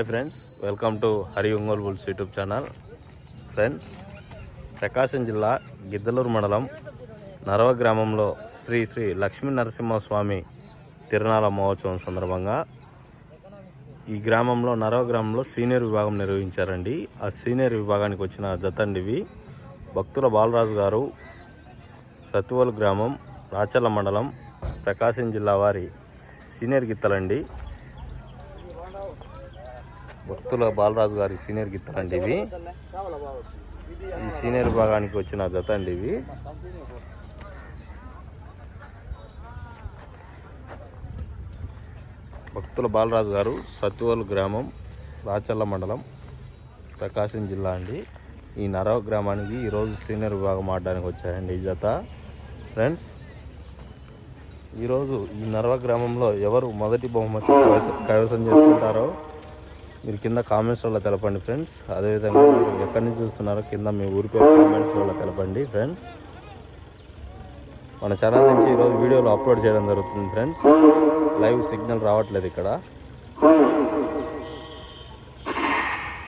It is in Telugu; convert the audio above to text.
Hi friends welcome to Hari Ongole bulls YouTube channel. Friends Prakasam జిల్లా గిద్దలూరు మండలం నరవ గ్రామంలో శ్రీ శ్రీ లక్ష్మీ నరసింహస్వామి తిరునాళ మహోత్సవం సందర్భంగా ఈ గ్రామంలో నరవ గ్రామంలో సీనియర్ విభాగం నిర్వహించారండి. ఆ సీనియర్ విభాగానికి వచ్చిన జతండివి భక్తుల బాలరాజు గారు సత్తువల్ గ్రామం రాచల మండలం ప్రకాశం జిల్లా వారి సీనియర్ గిత్తలండి. భక్తుల బాలరాజు గారి సీనియర్ గిత్తలండి ఇవి. ఈ సీనియర్ విభాగానికి వచ్చిన జత అండి ఇవి. భక్తుల బాలరాజు గారు సత్తువల్ గ్రామం రాచల్ల మండలం ప్రకాశం జిల్లా అండి. ఈ నరవ గ్రామానికి ఈరోజు సీనియర్ విభాగం ఆడడానికి వచ్చారండి ఈ జత. ఫ్రెండ్స్ ఈరోజు ఈ నర్వ గ్రామంలో ఎవరు మొదటి బహుమతి కైవసం చేసుకుంటారో మీరు కింద కామెంట్స్లో తెలపండి ఫ్రెండ్స్ అదేవిధంగా మీరు ఎక్కడి నుంచి చూస్తున్నారో కింద మీ ఊరి పేరు కామెంట్స్లో తెలపండి ఫ్రెండ్స్ మన ఛానల్ నుంచి ఈరోజు వీడియోలు అప్లోడ్ చేయడం జరుగుతుంది ఫ్రెండ్స్ లైవ్ సిగ్నల్ రావట్లేదు ఇక్కడ.